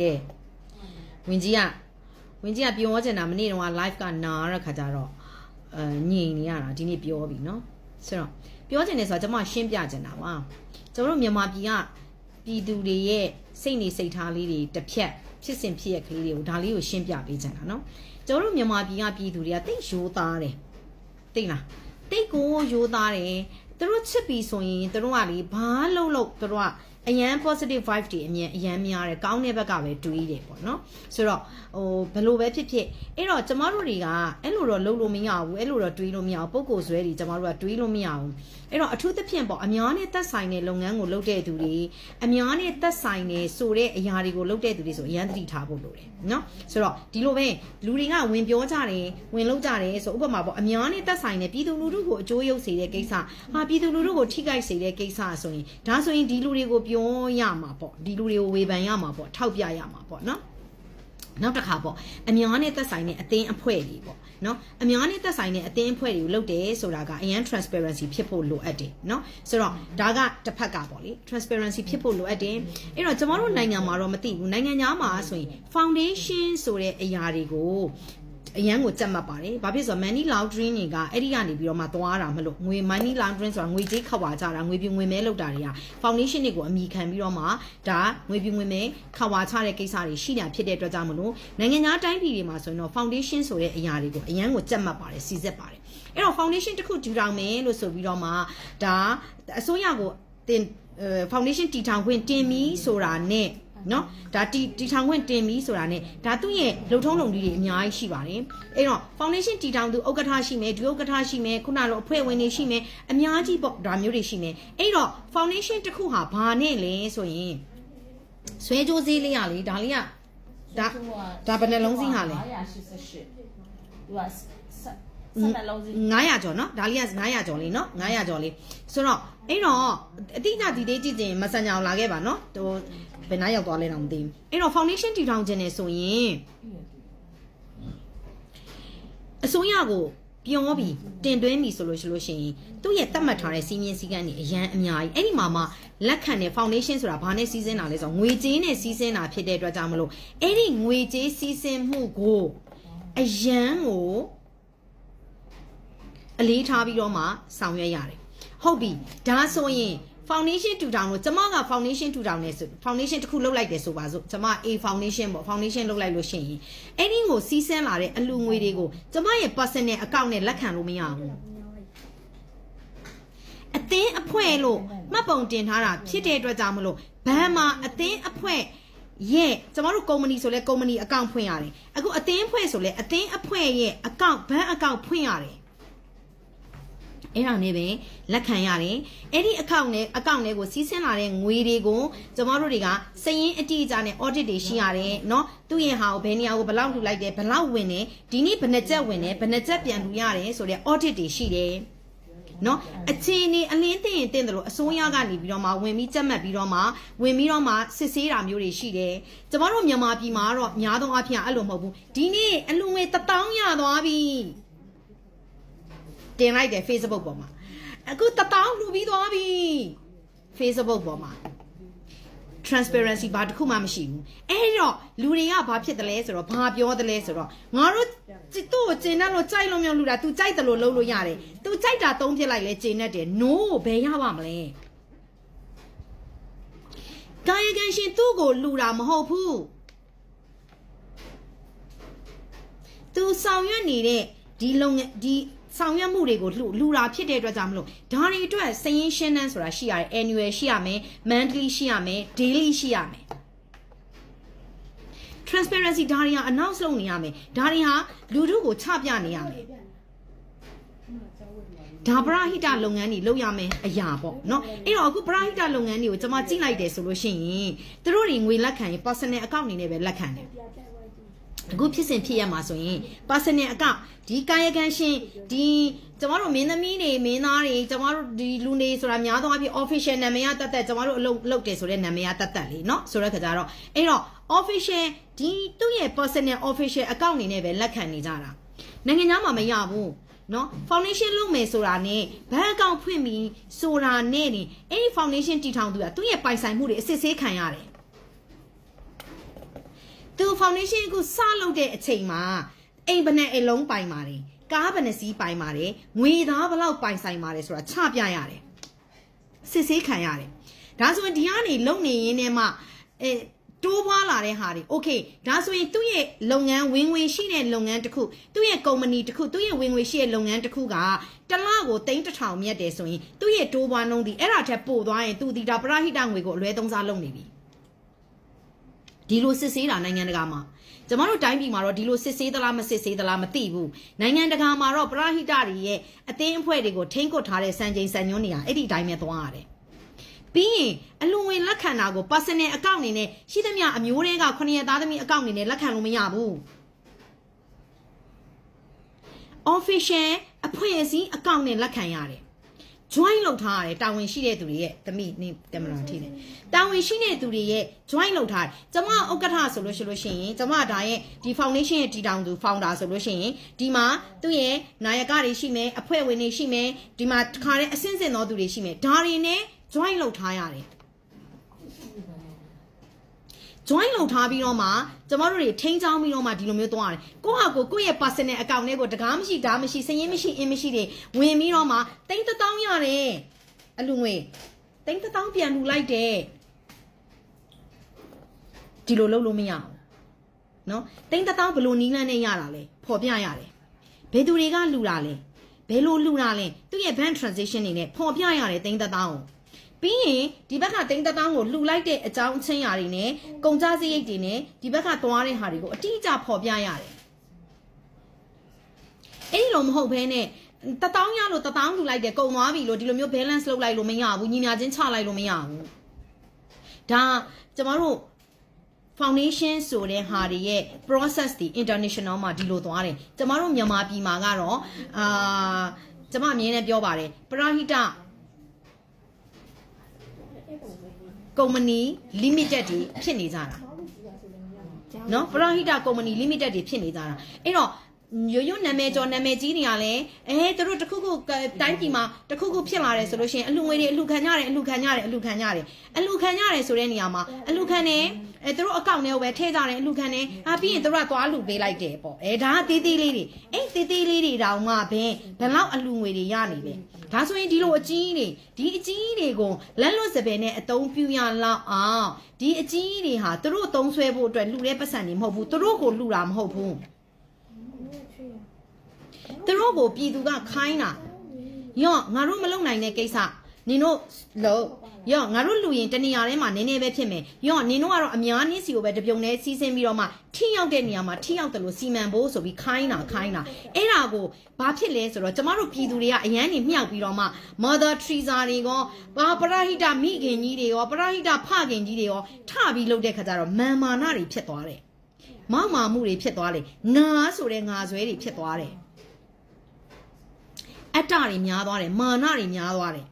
ကဲဝင်ကြီးကဝင်ကြီးကပြောချင်တာမနေ့တုန်းက live ကနားရခါကြတော့အဲညင်နေရတာဒီနေ့ပြောပြီเนาะဆိုတော့ပြောချင်တယ်ဆိုတော့ကျွန်မရှင်းပြချင်တာပါကျွန်တော်တို့မြန်မာပြည်ကပြည်သူတွေရဲ့စိတ်နေစိတ်ထားလေးတွေတစ်ဖြတ်ဖြစ်စဉ်ဖြစ်ရကလေးတွေကိုဒါလေးကိုရှင်းပြပေးချင်တာเนาะကျွန်တော်တို့မြန်မာပြည်ကပြည်သူတွေကတိတ်ရိုးသားတယ်သိလားတိတ်ကိုရိုးသားတယ်သူတို့ချစ်ပြီဆိုရင်သူတို့ကလေဘာလုံးလို့သူတို့က အရန် positive vibe တွေအမြင်အရန်များတယ်ကောင်းတဲ့ဘက်ကပဲတွေးတယ်ပေါ့နော်ဆိုတော့ဟိုဘလို့ပဲဖြစ်ဖြစ်အဲ့တော့ကျမတို့တွေကအဲ့လိုတော့လုပ်လို့မရဘူးအဲ့လိုတော့တွေးလို့မရဘူးပုံကိုယ်ဆွဲတွေကျမတို့ကတွေးလို့မရဘူးအဲ့တော့အထူးသဖြင့်ပေါ့အများနဲ့သက်ဆိုင်တဲ့လုပ်ငန်းကိုလုပ်တဲ့သူတွေအများနဲ့သက်ဆိုင်တဲ့ဆိုတဲ့အရာတွေကိုလုပ်တဲ့သူတွေဆိုအရန်သတိထားဖို့လိုတယ်နော်ဆိုတော့ဒီလိုပဲလူတွေကဝင်ပြောကြတယ်ဝင်လုပ်ကြတယ်ဆိုဥပမာပေါ့အများနဲ့သက်ဆိုင်တဲ့ပြည်သူလူထုကိုအကျိုးရုပ်စေတဲ့ကိစ္စဟာပြည်သူလူထုကိုထိခိုက်စေတဲ့ကိစ္စဆိုရင်ဒါဆိုရင်ဒီလူတွေကိုပြောရမှာပေါ့ဒီလူတွေကိုဝေဖန်ရမှာပေါ့ထောက်ပြရမှာပေါ့နော်နောက်တစ်ခါပေါ့အများနဲ့သက်ဆိုင်တဲ့အသင်းအဖွဲ့တွေပေါ့နော်အများနဲ့သက်ဆိုင်တဲ့အသင်းအဖွဲ့တွေကိုလုပ်တယ်ဆိုတာကအရန် transparency ဖြစ်ဖို့လိုအပ်တယ်နော်ဆိုတော့ဒါကတစ်ဖက်ကပေါ့လေ transparency ဖြစ်ဖို့လိုအပ်တယ်အဲ့တော့ကျမတို့နိုင်ငံမှာတော့မသိဘူးနိုင်ငံသားမှာဆိုရင် foundation ဆိုတဲ့အရာတွေကို အရန်ကိုကြက်မှတ်ပါတယ်။ဘာဖြစ်ဆိုတော့ money laundering တွေကအဲ့ဒီကနေပြီးတော့မှသွားတာမလို့ငွေ money laundering ဆိုတာငွေကြေးခောက်ဝါကြတာငွေပြငွေမဲလောက်တာတွေက foundation တွေကိုအမိခံပြီးတော့မှဒါငွေပြငွေမဲခောက်ဝါချတဲ့ကိစ္စတွေရှိနေတာဖြစ်တဲ့အတွက်ကြောင့်မလို့နိုင်ငံသားတိုင်းပြည်တွေမှာဆိုရင်တော့ foundation ဆိုတဲ့အရာတွေကိုအရန်ကိုကြက်မှတ်ပါတယ်စီစစ်ပါတယ်။အဲ့တော့ foundation တစ်ခုထူထောင်မယ်လို့ဆိုပြီးတော့မှဒါအစိုးရကိုတင် foundation တီထောင်ခွင့်တင်ပြီးဆိုတာနဲ့ နော်ဒါတီတီထောင်ခွင့်တင်ပြီဆိုတာ ਨੇ ဒါသူ့ရဲ့လုံထုံးလုံကြီးတွေအများကြီးရှိပါတယ်အဲ့တော့ foundation တီထောင်သူဥက္ကဋ္ဌရှိမယ်ဒုဥက္ကဋ္ဌရှိမယ်ခုနလိုအဖွဲ့ဝင်တွေရှိမယ်အများကြီးပေါ့ဒါမျိုးတွေရှိမယ်အဲ့တော့ foundation တစ်ခုဟာဘာနဲ့လဲဆိုရင်ဆွဲကြိုးစည်းလေးရလေဒါလေးကဒါဒါဘယ်နှလုံးစည်းဟာလဲ988 US 12လုံးစီ900ကျော်နော်ဒါလေးက900ကျော်လေးနော်900ကျော်လေးဆိုတော့အဲ့တော့အတိအကျဒီလေးကြည့်ရင် Messenger လာခဲ့ပါနော်ဟိုဘယ်နှရောက်သွားလဲတော့မသိဘူးအဲ့တော့ foundation တည်ထောင်ခြင်းနေဆိုရင်အစိုးရကိုပြောပြီးတင်သွင်းပြီဆိုလို့ရှိလို့ရှိရင်သူ့ရဲ့တတ်မှတ်ထားတဲ့စီမင်းစည်းကမ်းတွေအရန်အများကြီးအဲ့ဒီမှာမှလက်ခံတဲ့ foundation ဆိုတာဘာနဲ့စီးစင်းတာလဲဆိုတော့ငွေကြေးနဲ့စီးစင်းတာဖြစ်တဲ့အတွက်ကြောင့်မလို့အဲ့ဒီငွေကြေးစီးစင်းမှုကိုအရန်ကို အလေးထားပြီးတော့မှဆောင်ရွက်ရတယ်ဟုတ်ပြီဒါဆိုရင် foundation တူတောင်လို့ကျမက foundation တူတောင်နေဆို foundation တစ်ခုလုပ်လိုက်တယ်ဆိုပါစို့ကျမ A foundation ပေါ့ foundation လုပ်လိုက်လို့ရှိရင်အဲ့ဒီကိုစီးဆင်းလာတဲ့အလူငွေတွေကိုကျမရဲ့ personal account နဲ့လက်ခံလို့မရဘူးအသင်းအဖွဲ့လို့မှတ်ပုံတင်ထားတာဖြစ်တဲ့အတွက်ကြောင့်မလို့ဘဏ်မှာအသင်းအဖွဲ့ရဲ့ကျမတို့ကုမ္ပဏီဆိုလဲကုမ္ပဏီအကောင့်ဖွင့်ရတယ်အခုအသင်းအဖွဲ့ဆိုလဲအသင်းအဖွဲ့ရဲ့အကောင့်ဘဏ်အကောင့်ဖွင့်ရတယ် အဲ့ဒါနဲ့ပဲလက်ခံရတယ်အဲ့ဒီအကောင့်နဲ့အကောင့်တွေကိုစီးဆင်းလာတဲ့ငွေတွေကိုကျမတို့တွေကစည်ရင်းအတိအကျနဲ့ audit တွေရှိရတယ်เนาะသူ့ရဲ့ဟာကိုဘယ်နေရာကိုဘယ်လောက်လှူလိုက်တယ်ဘယ်လောက်ဝင်တယ်ဒီနေ့ဘယ်နှကြက်ဝင်တယ်ဘယ်နှကြက်ပြန်လှူရတယ်ဆိုတဲ့ audit တွေရှိတယ်နော်အခြေအနေအလင်းတင်ရင်တင်တယ်လို့အစိုးရကနေပြီးတော့မှဝင်ပြီးကြက်မှတ်ပြီးတော့မှဝင်ပြီးတော့မှစစ်ဆေးတာမျိုးတွေရှိတယ်ကျမတို့မြန်မာပြည်မှာကတော့များသောအားဖြင့်အဲ့လိုမဟုတ်ဘူးဒီနေ့အလူငွေ1000ရသွားပြီ တင်လိုက်တယ် Facebook ပေါ်မှာအခုတတောင်းလူပြီးသွားပြီ Facebook ပေါ်မှာ transparency ဘာတစ်ခုမှမရှိဘူးအဲ့တော့လူတွေကဘာဖြစ်တယ်လဲဆိုတော့ဘာပြောတယ်လဲဆိုတော့ငါတို့သူ့ကိုကျင်တဲ့လို့ကြိုက်လို့မျိုးလူတာ तू ကြိုက်တယ်လို့လုပ်လို့ရတယ် तू ကြိုက်တာသုံးဖြစ်လိုက်လဲကျင်တတ်တယ် no ဘယ်ရပါမလဲကာယကံရှင်သူ့ကိုလူတာမဟုတ်ဘူးသူဆောင်ရွက်နေတဲ့ဒီလုပ်ငန်းဒီ ဆောင်ရွက်မှုတွေကိုလှူလူတာဖြစ်တဲ့အတွက်ကြောင့်မလို့ဒါတွေအတွက်စရင်ရှင်းနှန်းဆိုတာရှိရတယ် annual ရှိရမယ် monthly ရှိရမယ် daily ရှိရမယ် transparency ဒါတွေဟာ announce လုပ်နေရမယ်ဒါတွေဟာလူထုကိုချပြနေရမယ်ဒါပရဟိတလုပ်ငန်းတွေလုပ်ရမယ်အရာပေါ့เนาะအဲ့တော့အခုပရဟိတလုပ်ငန်းတွေကိုကျွန်မကြည့်လိုက်တယ်ဆိုလို့ရှိရင်သူတို့တွေငွေလက်ခံရင် personal account အနေနဲ့ပဲလက်ခံတယ် အခုဖြစ်စဉ်ဖြစ်ရမှာဆိုရင် personal account ဒီကာယကံရှင်ဒီကျမတို့မင်းသမီးတွေမင်းသားတွေကျမတို့ဒီလူနေဆိုတာများသောအားဖြင့် official နာမည်ကတက်တက်ကျမတို့အလုပ်လုပ်တယ်ဆိုတဲ့နာမည်ကတက်တက်လေเนาะဆိုတော့ခါကြတော့အဲ့တော့ official ဒီသူ့ရဲ့ personal official account အနေနဲ့ပဲလက်ခံနေကြတာနိုင်ငံသားမှာမရဘူးနော် foundation လုပ်မယ်ဆိုတာနဲ့ဘဏ်အကောင့်ဖွင့်ပြီးဆိုတာနဲ့နေအဲ့ဒီ foundation တည်ထောင်သူကသူ့ရဲ့ပိုင်ဆိုင်မှုတွေအစစ်ဆေးခံရတယ် သူ foundation ကိုစလုပ်တဲ့အချိန်မှာအိမ်ဘနဲ့အလုံးပိုင်ပါတယ်ကားဘနဲ့စီးပိုင်ပါတယ်ငွေသားဘလောက်ပိုင်ဆိုင်ပါတယ်ဆိုတာချပြရတယ်စစ်ဆေးခံရတယ်ဒါဆိုရင်ဒီကနေလုံနေရင်းနဲ့မှအဲတိုးပွားလာတဲ့ဟာတွေ okay ဒါဆိုရင်သူ့ရဲ့လုပ်ငန်းဝင်ငွေရှိတဲ့လုပ်ငန်းတစ်ခုသူ့ရဲ့ကုမ္ပဏီတစ်ခုသူ့ရဲ့ဝင်ငွေရှိတဲ့လုပ်ငန်းတစ်ခုကတလကိုသိန်းတစ်ထောင်မြတ်တယ်ဆိုရင်သူ့ရဲ့တိုးပွားနှုန်းဒီအဲ့ဒါထက်ပိုသွားရင်သူဒီဒါပရဟိတငွေကိုအလွဲသုံးစားလုပ်နေပြီ ဒီလိုစစ်ဆေးတာနိုင်ငံတကာမှာကျမတို့တိုင်းပြည်မှာတော့ဒီလိုစစ်ဆေးသလားမစစ်ဆေးသလားမသိဘူးနိုင်ငံတကာမှာတော့ပရဟိတတွေရဲ့အသင်းအဖွဲ့တွေကိုထိန်းကွပ်ထားတဲ့စံချိန်စံညွှန်းတွေကအဲ့ဒီအတိုင်းပဲသွားရတယ်ပြီးရင်အလွန်ဝင်လက်ခံတာကို personal account အနေနဲ့ရှိသမျှအမျိုးတွေကခொနရသားသမီး account အနေနဲ့လက်ခံလို့မရဘူး official အဖွဲ့အစည်း account နဲ့လက်ခံရတယ် join လုပ်ထားရတယ်တာဝန်ရှိတဲ့သူတွေရဲ့သမီးနေကင်မရာထိတယ်တာဝန်ရှိတဲ့သူတွေရဲ့ join လုပ်ထားတယ်ကျမဥက္ကဋ္ဌဆိုလို့ရှိလို့ရှိရင်ကျမဒါရဲ့ဒီ foundation ရဲ့တည်ထောင်သူ founder ဆိုလို့ရှိရင်ဒီမှာသူ့ရဲ့နာယကတွေရှိမယ်အဖွဲ့ဝင်တွေရှိမယ်ဒီမှာတခါတည်းအဆင့်ဆင့်သောသူတွေရှိမယ်ဒါတွေနဲ့ join လုပ်ထားရတယ် join လုပ်ထားပြီးတော့မှကျမတို့တွေထိန်းချောင်းပြီးတော့မှဒီလိုမျိုးသွားရတယ်ကိုယ့်ဟာကိုယ်ကိုယ့်ရဲ့ personal account လေးကိုတကားမရှိဒါမရှိစရင်မရှိအင်းမရှိတွေဝင်ပြီးတော့မှတိန်းတစ်တောင်းရတယ်အလူငွေတိန်းတစ်တောင်းပြန်လူလိုက်တယ်ဒီလိုလုပ်လို့မရဘူးเนาะတိန်းတစ်တောင်းဘယ်လိုနီးလန်းနဲ့ရတာလဲပေါ်ပြရတယ်ဘယ်သူတွေကလူတာလဲဘယ်လိုလူတာလဲသူ့ရဲ့ bank transaction တွေနဲ့ပေါ်ပြရတယ်တိန်းတစ်တောင်းကို ပြီးရင်ဒီဘက်ကတိန်းတတောင်းကိုလှူလိုက်တဲ့အကြောင်းအချင်းရာတွေနဲ့ကုန်ကြစရိတ်တွေနဲ့ဒီဘက်ကသွားတဲ့ဟာတွေကိုအတိအကျဖော်ပြရတယ်အဲ့ဒီလိုမဟုတ်ဘဲနဲ့တတောင်းရလို့တတောင်းလှူလိုက်တယ်ကုန်သွားပြီလို့ဒီလိုမျိုး balance လုပ်လိုက်လို့မရဘူးညီညာချင်းချလိုက်လို့မရဘူးဒါကျမတို့ foundation ဆိုတဲ့ဟာတွေရဲ့ process ဒီ international မှာဒီလိုသွားတယ်ကျမတို့မြန်မာပြည်မှာကတော့အာကျမအမြင်နဲ့ပြောပါတယ်ပရဟိတ ကုမ္ပဏီ limited တွေဖြစ်နေကြတာနော်ပရဟိတကုမ္ပဏီ limited တွေဖြစ်နေကြတာအဲ့တော့ရိုးရိုးနာမည်ကျော်နာမည်ကြီးတွေကလည်းအဲသူတို့တခုခုတိုင်းပြည်မှာတခုခုဖြစ်လာတယ်ဆိုလို့ရှိရင်အလူငွေတွေအလူခံကြတယ်အလူခံကြတယ်အလူခံကြတယ်အလူခံကြတယ်ဆိုတဲ့နေရာမှာအလူခံနေ အဲသူတို့အကောင့်ထဲကိုပဲထည့်ကြတယ်အလူခံနေအာပြီးရင်သူတို့ကသွားလူပေးလိုက်တယ်ပေါ့အဲဒါကသေးသေးလေးတွေအဲ့သေးသေးလေးတွေတောင်မှဘယ်ဘယ်လောက်အလူငွေတွေရနေလဲဒါဆိုရင်ဒီလိုအကြီးတွေဒီအကြီးတွေကိုလက်လွတ်စပယ်နဲ့အသုံးပြုရလောက်အောင်ဒီအကြီးတွေဟာသူတို့သုံးဆွဲဖို့အတွက်လှူတဲ့ပတ်စံတွေမဟုတ်ဘူးသူတို့ကိုလှူတာမဟုတ်ဘူးသူတို့ကိုပြည်သူကခိုင်းတာယော့ငါတို့မလုံနိုင်တဲ့ကိစ္စ နင်တို့လုံးယော့ငါတို့လူရင်တနေရာထဲမှာနည်းနည်းပဲဖြစ်မယ်ယော့နင်တို့ကတော့အများနည်းစီကိုပဲတပြုံနဲ့စီးဆင်းပြီးတော့မှထိရောက်တဲ့နေရာမှာထိရောက်တယ်လို့စီမံဖို့ဆိုပြီးခိုင်းတာခိုင်းတာအဲ့ဒါကိုဘာဖြစ်လဲဆိုတော့ကျမတို့ပြည်သူတွေကအရန်နေမြောက်ပြီးတော့မှ Mother Teresa တွေရောဘာပရဟိတမိခင်ကြီးတွေရောပရဟိတဖခင်ကြီးတွေရောထပြီးလုပ်တဲ့ခါကျတော့မာမာနတွေဖြစ်သွားတယ်မောက်မာမှုတွေဖြစ်သွားတယ်ငါဆိုတဲ့ငါဆွဲတွေဖြစ်သွားတယ်အတ္တတွေများသွားတယ်မာနတွေများသွားတယ်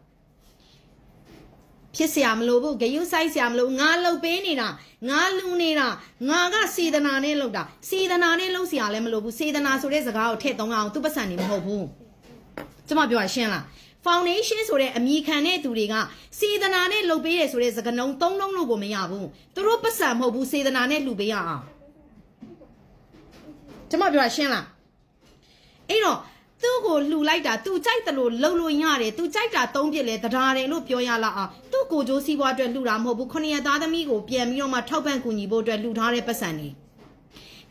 ဖြစ်เสียမလို့ဘူးဂယုဆိုင်เสียမလို့ငါလှုပ်ပေးနေတာငါလူနေတာငါကစေတနာနဲ့လှုပ်တာစေတနာနဲ့လှုပ်เสียလည်းမလို့ဘူးစေတနာဆိုတဲ့စကားကိုထည့်သုံးအောင်သူပတ်စံနေမဟုတ်ဘူးကျမပြောရရှင်းလား foundation ဆိုတဲ့အမိခံတဲ့သူတွေကစေတနာနဲ့လှုပ်ပေးတယ်ဆိုတဲ့စကားလုံးသုံးလုံးလို့ကိုမရဘူးသူတို့ပတ်စံမဟုတ်ဘူးစေတနာနဲ့လှုပ်ပေးရအောင်ကျမပြောရရှင်းလားအဲ့တော့ သူ့ကိုလှူလိုက်တာသူကြိုက်တယ်လို့လှုပ်လို့ရတယ်သူကြိုက်တာသုံးပြစ်လဲတရားတယ်လို့ပြောရလောက်အောင်သူ့ကိုကြိုးစည်းပွားအတွက်လှူတာမဟုတ်ဘူးခொနရသားသမီးကိုပြန်ပြီးတော့မှထောက်ပံ့ကူညီဖို့အတွက်လှူထားတဲ့ပတ်စံတွေ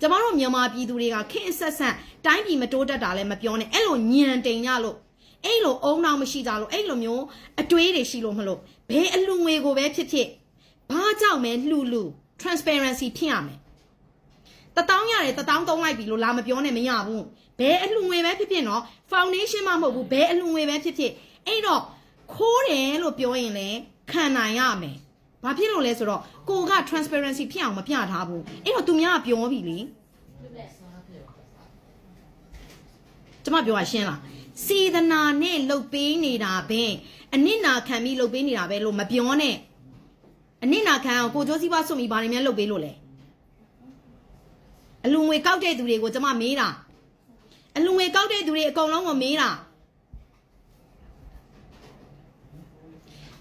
ကျမတို့မြန်မာပြည်သူတွေကခင်းအဆက်ဆက်တိုင်းပြည်မတိုးတက်တာလည်းမပြောနဲ့အဲ့လိုညံတိန်ရလို့အဲ့လိုအုံနောက်မရှိကြလို့အဲ့လိုမျိုးအတွေးတွေရှိလို့မလို့ဘယ်အလူငွေကိုပဲဖြစ်ဖြစ်ဘာကြောင့်မဲလှူလှူ transparency ဖြစ်ရမယ်တတောင်းရတယ်တတောင်းသုံးလိုက်ပြီလို့လာမပြောနဲ့မရဘူး ဘယ်အလှငွေပဲဖြစ်ဖြစ်နော် foundation မှမဟုတ်ဘူးဘယ်အလှငွေပဲဖြစ်ဖြစ်အဲ့တော့ခိုးတယ်လို့ပြောရင်လည်းခံနိုင်ရမယ်ဘာဖြစ်လို့လဲဆိုတော့ကိုက transparency ဖြစ်အောင်မပြထားဘူးအဲ့တော့သူများကပြောပြီလေကျမပြောရရှင်းလားစေတနာနဲ့လှုပ်ပေးနေတာပဲအနစ်နာခံပြီးလှုပ်ပေးနေတာပဲလို့မပြောနဲ့အနစ်နာခံအောင်ကိုကျိုးစည်းပွားစွန့်ပြီးဘာတွေများလှုပ်ပေးလို့လဲအလူငွေကောက်တဲ့သူတွေကိုကျမမေးတာ အလူငွေကောက်တဲ့သူတွေအကုန်လုံးကိုမေးတာ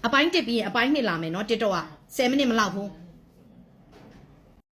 အပိုင်းတစ်ပြီးရင်အပိုင်းနှစ်လာမယ်နော်တစ်တော့က10မိနစ်မလောက်ဘူး